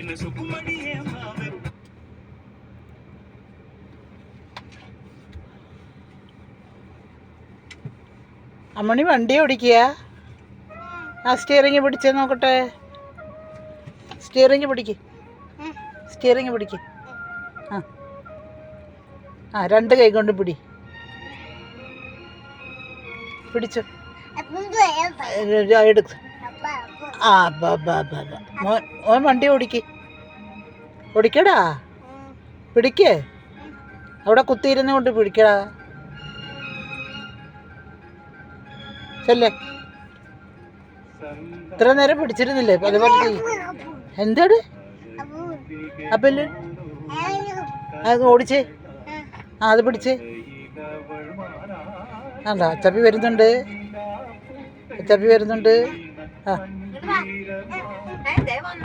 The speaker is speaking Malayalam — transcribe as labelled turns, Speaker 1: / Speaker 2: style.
Speaker 1: என்ன சுக்குமணியே மாவு അമ്മണി വണ്ടി ഓടിക്കുക. ആ സ്റ്റിയറിങ് പിടിച്ച് നോക്കട്ടെ. സ്റ്റിയറിങ് പിടിക്ക്. സ്റ്റിയറിങ് പിടിക്ക്. ആ. ആ രണ്ട് കൈ കൊണ്ട് പിടി. പിടിച്ചു. എടുക്കും. ആ മോൻ വണ്ടി ഓടിക്ക്. ഓടിക്കടാ. പിടിക്കേ. അവിടെ കുത്തിയിരുന്ന് കൊണ്ട് പിടിക്കടാ. ചെല്ലേ. ഇത്ര നേരം പിടിച്ചിരുന്നില്ലേ? അതുപോലെ. എന്താണ്? അപ്പല്ലേ? അത് ഓടിച്ചേ. ആ അത് പിടിച്ചേ. അല്ല അച്ചപ്പി വരുന്നുണ്ട്. അച്ചപ്പി വരുന്നുണ്ട്. ആ.
Speaker 2: 네, 네 번.